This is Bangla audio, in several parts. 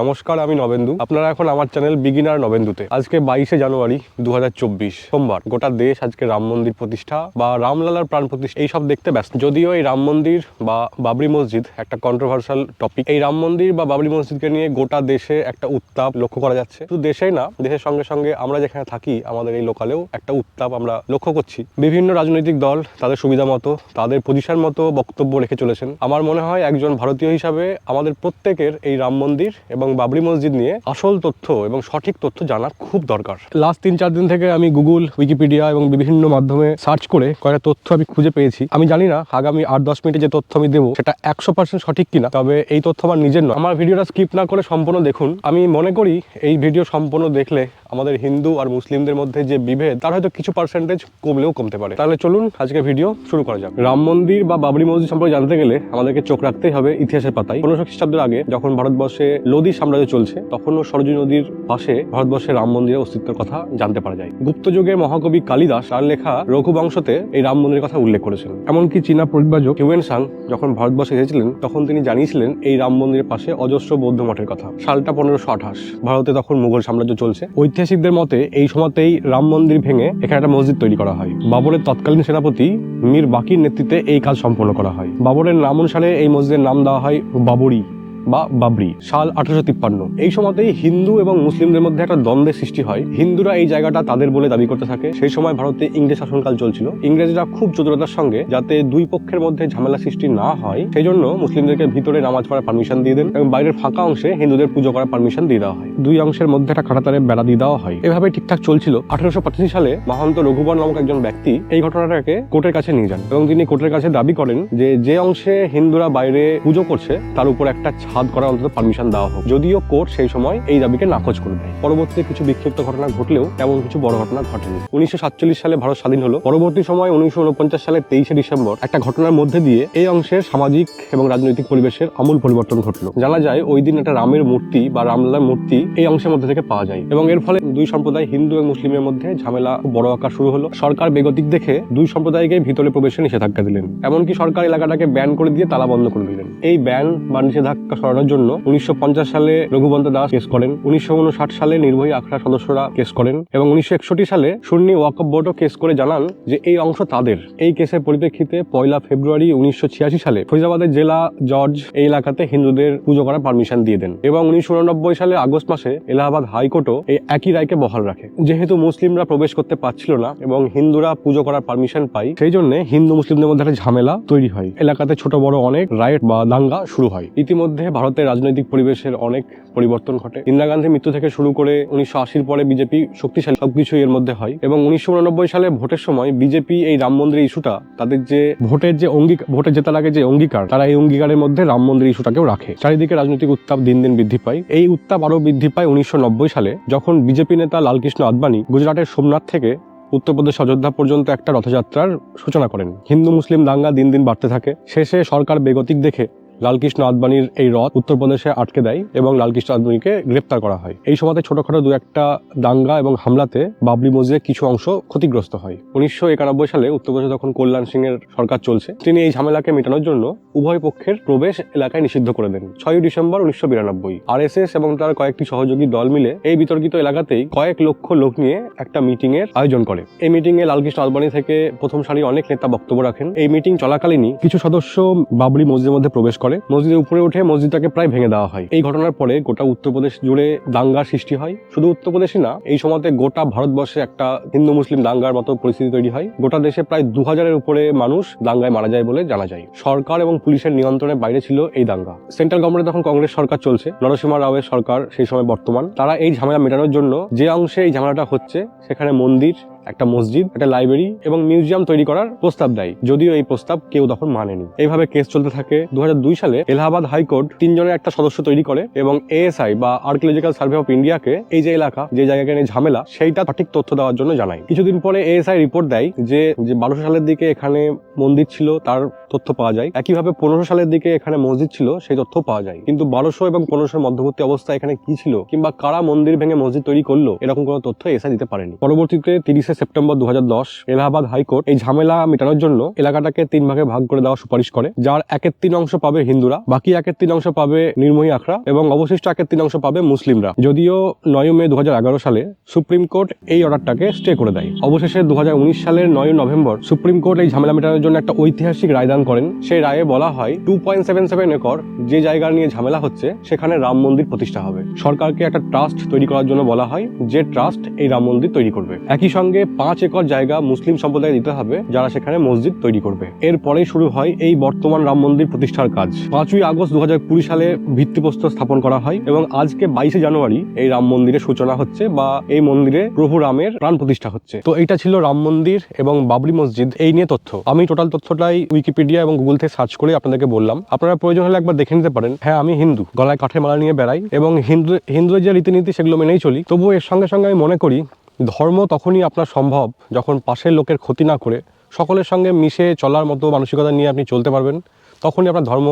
নমস্কার, আমি নবেন্দু। আপনারা এখন আমার চ্যানেল বিগিনার নবেন্দুতে। আজকে বাইশে জানুয়ারি দু হাজার চব্বিশ, সোমবার। গোটা দেশ আজকে রাম মন্দির প্রতিষ্ঠা বা রামলালার প্রাণ প্রতিষ্ঠা, এইসব দেখতে ব্যস্ত। যদিও এই রাম মন্দির বা বাবরি মসজিদ একটা কন্ট্রোভার্সাল টপিক এই রাম মন্দির বা বাবরি মসজিদকে নিয়ে গোটা দেশে একটা উত্তাপ লক্ষ্য করা যাচ্ছে। শুধু দেশেই না, দেশের সঙ্গে সঙ্গে আমরা যেখানে থাকি, আমাদের এই লোকালেও একটা উত্তাপ আমরা লক্ষ্য করছি। বিভিন্ন রাজনৈতিক দল তাদের সুবিধা মতো, তাদের পজিশন মতো বক্তব্য রেখে চলেছেন। আমার মনে হয় একজন ভারতীয় হিসাবে আমাদের প্রত্যেকের এই রাম মন্দির এবং বাবরি মসজিদ নিয়ে আসল তথ্য এবং সঠিক তথ্য জানা খুব দরকার। লাস্ট তিন চার দিন থেকে আমি গুগল উইকিপিডিয়া এবং বিভিন্ন মাধ্যমে সার্চ করে কয়েকটা তথ্য আমি খুঁজে পেয়েছি। আমি জানি না আগামী আট দশ মিনিটে যে তথ্য আমি দেবো, সেটা একশো পার্সেন্ট সঠিক কিনা। তবে এই তথ্য আমার নিজের নয়। আমার ভিডিওটা স্কিপ না করে সম্পূর্ণ দেখুন। আমি মনে করি এই ভিডিও সম্পূর্ণ দেখলে আমাদের হিন্দু আর মুসলিমদের মধ্যে যে বিভেদ, তার হয়তো কিছু পার্সেন্টেজ কমলেও কমতে পারে। তাহলে চলুন আজকে ভিডিও শুরু করা যাক। রাম মন্দির বা বাবরি মসজিদ সম্পর্কে জানতে গেলে আমাদেরকে চোখ রাখতেই হবে ইতিহাসের পাতায়। পনেরোশো খ্রিস্টাব্দের আগে যখন ভারতবর্ষে লোদী সাম্রাজ্য চলছে, তখনও সরজু নদীর পাশে ভারতবর্ষের রাম মন্দিরের অস্তিত্বের কথা জানতে পারা যায়। গুপ্ত যুগের মহাকবি কালিদাস তার লেখা রঘুবংশতে এই রাম মন্দিরের কথা উল্লেখ করেছেন। এমনকি চীনা পরিব্রাজক হিউয়েন সাং যখন ভারতবর্ষে এসেছিলেন, তখন তিনি জানিয়েছিলেন এই রাম মন্দিরের পাশে অজস্র বৌদ্ধ মঠের কথা। সালটা পনেরোশো আঠাশ। ভারতে তখন মুঘল সাম্রাজ্য চলছে। ঐতিহাসিকদের মতে, এই সময়তেই রাম মন্দির ভেঙে এখানে একটা মসজিদ তৈরি করা হয়। বাবরের তৎকালীন সেনাপতি মীর বাকির নেতৃত্বে এই কাজ সম্পন্ন করা হয়। বাবরের নাম অনুসারে এই মসজিদের নাম দেওয়া হয় বাবরি। বা বাবরি, সাল আঠারোশো তিপ্পান্ন। এই সময়তেই হিন্দু এবং মুসলিমদের মধ্যে একটা দ্বন্দ্বের সৃষ্টি হয়। হিন্দুরা এই জায়গাটা তাদের বলে দাবি করতে থাকে। সেই সময় ভারতে ইংরেজ শাসনকাল চলছিল। ইংরেজরা খুব চতুরতার সঙ্গে যাতে দুই পক্ষের মধ্যে ঝামেলা সৃষ্টি না হয় সেই জন্য মুসলিমদেরকে ভিতরে নামাজ পড়ার পারমিশন দিয়ে দেন এবং বাইরের ফাঁকা অংশে হিন্দুদের পুজো করার পারমিশন দিয়ে দেওয়া হয়। দুই অংশের মধ্যে একটা কাটাতারে বেড়া দিয়ে দেওয়া হয়। এভাবে ঠিকঠাক চলছিল। আঠারোশো পঁচাশি সালে মহান্ত রঘুবর নামক একজন ব্যক্তি এই ঘটনাটাকে কোর্টের কাছে নিয়ে যান এবং তিনি কোর্টের কাছে দাবি করেন যে যে অংশে হিন্দুরা বাইরে পুজো করছে, তার উপর একটা ছাদ করার অন্তত পারমিশন দেওয়া হোক। যদিও কোর্ট সেই সময় এই দাবিকে নাকচ করে দেয়। পরবর্তীতে কিছু বিক্ষিপ্ত ঘটনা ঘটলেও তেমন কিছু বড় ঘটনা ঘটেনি। উনিশশো সাতচল্লিশ সালে ভারত স্বাধীন হলো। পরবর্তী সময় উনিশশো উনপঞ্চাশ সালের তেইশে ডিসেম্বর একটা ঘটনার মধ্যে দিয়ে এই অংশের সামাজিক এবং রাজনৈতিক পরিবেশের আমূল পরিবর্তন ঘটলো। জানা যায়, ওই দিন একটা রামের মূর্তি বা রামলালার মূর্তি এই অংশের মধ্যে থেকে পাওয়া যায়। এবং এর ফলে দুই সম্প্রদায়, হিন্দু এবং মুসলিমের মধ্যে ঝামেলা বড় আকার শুরু হলো। সরকার বেগতিক দেখে দুই সম্প্রদায়কে ভিতরে প্রবেশে নিষেধাজ্ঞা দিলেন। এমনকি সরকার এলাকাটাকে ব্যান করে দিয়ে তালা বন্ধ করে দিলেন। এই ব্যান বা নিষেধাজ্ঞা সরানোর জন্য উনিশশো পঞ্চাশ সালে রঘুবন্ত দাস কেস করেন, উনিশশো ঊনষাট সালে নির্বাহী আখড়া সদস্যরা কেস করেন এবং উনিশশো একষট্টি সালে সুন্নি ওয়াকফ বোর্ডও কেস করে জানান যে এই অংশ তাদের। এই কেসের পরিপ্রেক্ষিতে পয়লা ফেব্রুয়ারি উনিশশো ছিয়াশি সালে ফরিদাবাদের জেলা জজ এই এলাকাতে হিন্দুদের পুজো করার পারমিশন দিয়ে দেন এবং উনিশশো সালে আগস্ট মাসে এলাহাবাদ হাইকোর্টও এই একই রায়কে বহাল রাখে। যেহেতু মুসলিমরা প্রবেশ করতে পারছিল না এবং হিন্দুরা পুজো করার পারমিশন পায়, সেই জন্য হিন্দু মুসলিমদের মধ্যে একটা ঝামেলা তৈরি হয়। এলাকাতে ছোট বড় অনেক রাইট বা দাঙ্গা শুরু হয়। ইতিমধ্যে ভারতের রাজনৈতিক পরিবেশের অনেক পরিবর্তন ঘটে। ইন্দিরা গান্ধীর মৃত্যু থেকে শুরু করে উনিশশো আশির পরে বিজেপি শক্তিশালী সবকিছু এর মধ্যে হয় এবং উনিশশো উননব্বই সালে ভোটের সময় বিজেপি এই রাম মন্দির ইস্যুটা তাদের যে ভোটের যে অঙ্গীকার ভোটে জেতার আগে যে অঙ্গীকার, তারা এই অঙ্গীকারের মধ্যে রাম মন্দির ইস্যুটাকেও রাখে। চারিদিকে রাজনৈতিক উত্তাপ দিন দিন বৃদ্ধি পায়। এই উত্তাপ আরও বৃদ্ধি পায় উনিশশো নব্বই সালে যখন বিজেপি নেতা লালকৃষ্ণ আদবানি গুজরাটের সোমনাথ থেকে উত্তরপ্রদেশ অযোধ্যা পর্যন্ত একটা রথযাত্রার সূচনা করেন। হিন্দু, মুসলিম দাঙ্গা দিন দিন বাড়তে থাকে। শেষে সরকার বেগতিক দেখে লালকৃষ্ণ আদবানির এই রথ উত্তরপ্রদেশে আটকে দেয় এবং লালকৃষ্ণ আদবানিকে গ্রেপ্তার করা হয়। এই সময়তে ছোটখাটো দু একটা দাঙ্গা এবং হামলাতে বাবরি মসজিদের কিছু অংশ ক্ষতিগ্রস্ত হয়। উনিশশো একানব্বই সালে উত্তরপ্রদেশে তখন কল্যাণ সিং এর সরকার চলছে, তিনি এই ঝামেলাকে মেটানোর জন্য উভয় পক্ষের প্রবেশ এলাকায় নিষিদ্ধ করে দেন। ছয়ই ডিসেম্বর উনিশশো বিরানব্বই আর এবং তার কয়েকটি সহযোগী দল মিলে এই বিতর্কিত এলাকাতেই কয়েক লক্ষ লোক নিয়ে একটা মিটিং এর আয়োজন করে। এই মিটিং এ লালকৃষ্ণ আদবানি থেকে প্রথম সারির অনেক নেতা বক্তব্য রাখেন। এই মিটিং চলাকালীনই কিছু সদস্য বাবরি মসজিদের মধ্যে প্রবেশ করে মসজিদের উপরে উঠে মসজিদটাকে প্রায় ভেঙে দেওয়া হয়। এই ঘটনার পরে গোটা উত্তরপ্রদেশ জুড়ে দাঙ্গার সৃষ্টি হয়। শুধু উত্তরপ্রদেশই না, এই সময়তে গোটা ভারতবর্ষে একটা হিন্দু মুসলিম দাঙ্গার মতো পরিস্থিতি তৈরি হয়। গোটা দেশে প্রায় দু হাজারের উপরে মানুষ দাঙ্গায় মারা যায় বলে জানা যায়। সরকার এবং পুলিশের নিয়ন্ত্রণের বাইরে ছিল এই দাঙ্গা। সেন্ট্রাল গভর্নমেন্টে তখন কংগ্রেস সরকার চলছে। নরসিংহ রাওয়ের সরকার সেই সময় বর্তমান। তারা এই ঝামেলা মেটানোর জন্য যে অংশে এই ঝামেলাটা হচ্ছে, সেখানে মন্দির একটা মসজিদ, একটা লাইব্রেরি এবং মিউজিয়াম তৈরি করার প্রস্তাব দেয়। যদিও এই প্রস্তাব কেউ তখন মানেনি। এইভাবে কেস চলতে থাকে। দু হাজার দুই সালে এলাহাবাদ হাইকোর্ট তিনজনের একটা সদস্য তৈরি করে এবং এএসআই বা আর্কিওলজিক্যাল সার্ভে অফ ইন্ডিয়াকে এই যে এলাকা, যে জায়গাকে নিয়ে ঝামেলা, সেইটা সঠিক তথ্য দেওয়ার জন্য জানায়। কিছুদিন পরে এএসআই রিপোর্ট দেয় যে যে বারোশো সালের দিকে এখানে মন্দির ছিল, তার তথ্য পাওয়া যায়। একইভাবে পনেরোশো সালের দিকে এখানে মসজিদ ছিল, সেই তথ্য পাওয়া যায়। কিন্তু বারোশো এবং পনেরোশোর মধ্যবর্তী অবস্থা এখানে কি ছিল? কিংবা কারা মন্দির ভেঙে মসজিদ তৈরি করল? এরকম কোনো তথ্য এসআই দিতে পারেনি। পরবর্তীতে তিরিশে সেপ্টেম্বর দু হাজার দশ এলাহাবাদ হাইকোর্ট এই ঝামেলা মেটানোর জন্য এলাকাটাকে তিন ভাগে ভাগ করে দেওয়ার সুপারিশ করে, যার একের তিন অংশ পাবে হিন্দুরা, বাকি একের তিন অংশ পাবে নির্মোহী আখড়া এবং অবশিষ্ট একের তিন অংশ পাবে মুসলিমরা। যদিও নয় মে দু হাজার এগারো সালে সুপ্রিম কোর্ট এই অর্ডারটাকে স্টে করে দেয়। অবশেষে দুহাজার উনিশ সালের নয় নভেম্বর সুপ্রিম কোর্ট এই ঝামেলা মেটানোর জন্য একটা ঐতিহাসিক রায়দান করেন। সেই রায়ে বলা হয় two point seven seven acre যে জায়গা নিয়ে ঝামেলা হচ্ছে, সেখানে রাম মন্দির প্রতিষ্ঠা হবে। সরকারকে একটা ট্রাস্ট তৈরি করার জন্য বলা হয়, যে ট্রাস্ট এই রাম মন্দির তৈরি করবে। একই সঙ্গে পাঁচ একর জায়গা মুসলিম সম্প্রদায় দিতে হবে যারা সেখানে মসজিদ তৈরি করবে। এরপরে শুরু হয় এই বর্তমান রাম মন্দির প্রতিষ্ঠার কাজ। পাঁচই আগস্ট দুহাজার কুড়ি সালে ভিত্তিপ্রস্তর স্থাপন করা হয় এবং আজকে বাইশে জানুয়ারি এই রাম মন্দিরের সূচনা হচ্ছে বা এই মন্দিরে প্রভু রামের প্রাণ প্রতিষ্ঠা হচ্ছে। তো এইটা ছিল রাম মন্দির এবং বাবরি মসজিদ, এই নিয়ে তথ্য। আমি টোটাল তথ্যটাই উইকিপিডিয়া এবং গুগল থেকে সার্চ করে আপনাদেরকে বললাম। আপনারা প্রয়োজন হলে একবার দেখে নিতে পারেন। হ্যাঁ আমি হিন্দু। গলায় কাঠের মালা নিয়ে বেড়াই এবং হিন্দু, হিন্দুদের যে রীতিনীতি সেগুলো মেনেই চলি। তবুও এর সঙ্গে সঙ্গে আমি মনে করি ধর্ম তখনই আপনার সম্ভব যখন পাশের লোকের ক্ষতি না করে, সকলের সঙ্গে মিশে চলার মতো মানসিকতা নিয়ে আপনি চলতে পারবেন। তখনই আপনার ধর্ম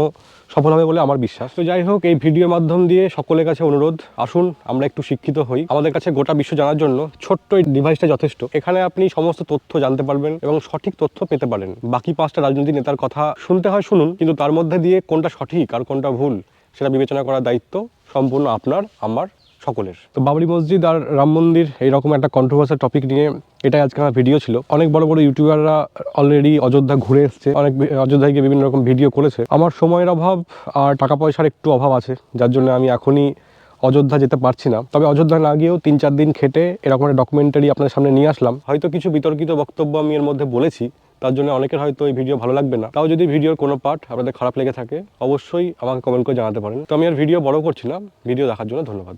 সফল হবে বলে আমার বিশ্বাস। তো যাই হোক, এই ভিডিওর মাধ্যম দিয়ে সকলের কাছে অনুরোধ, আসুন আমরা একটু শিক্ষিত হই। আমাদের কাছে গোটা বিশ্ব জানার জন্য ছোট্ট এই ডিভাইসটা যথেষ্ট। এখানে আপনি সমস্ত তথ্য জানতে পারবেন এবং সঠিক তথ্য পেতে পারেন। বাকি পাঁচটা রাজনৈতিক নেতার কথা শুনতে হয়, শুনুন, কিন্তু তার মধ্যে দিয়ে কোনটা সঠিক আর কোনটা ভুল, সেটা বিবেচনা করার দায়িত্ব সম্পূর্ণ আপনার, আমার সকলের। তো বাবরি মসজিদ আর রাম মন্দির, এইরকম একটা কন্ট্রোভার্সাল টপিক নিয়ে এটাই আজকে আমার ভিডিও ছিল। অনেক বড় বড় ইউটিউবাররা অলরেডি অযোধ্যা ঘুরে এসছে, অনেক অযোধ্যায় গিয়ে বিভিন্ন রকম ভিডিও করেছে। আমার সময়ের অভাব আর টাকা পয়সার একটু অভাব আছে, যার জন্য আমি এখনই অযোধ্যা যেতে পারছি না। তবে অযোধ্যা না গিয়েও তিন চার দিন খেটে এরকম একটা ডকুমেন্টারি আপনার সামনে নিয়ে আসলাম। হয়তো কিছু বিতর্কিত বক্তব্য আমি এর মধ্যে বলেছি, তার জন্য অনেকের হয়তো এই ভিডিও ভালো লাগবে না। তাও যদি ভিডিওর কোনো পার্ট আপনাদের খারাপ লেগে থাকে, অবশ্যই আমাকে কমেন্ট করে জানাতে পারেন। তো আমি আর ভিডিও বড় করছি না ভিডিও দেখার জন্য ধন্যবাদ।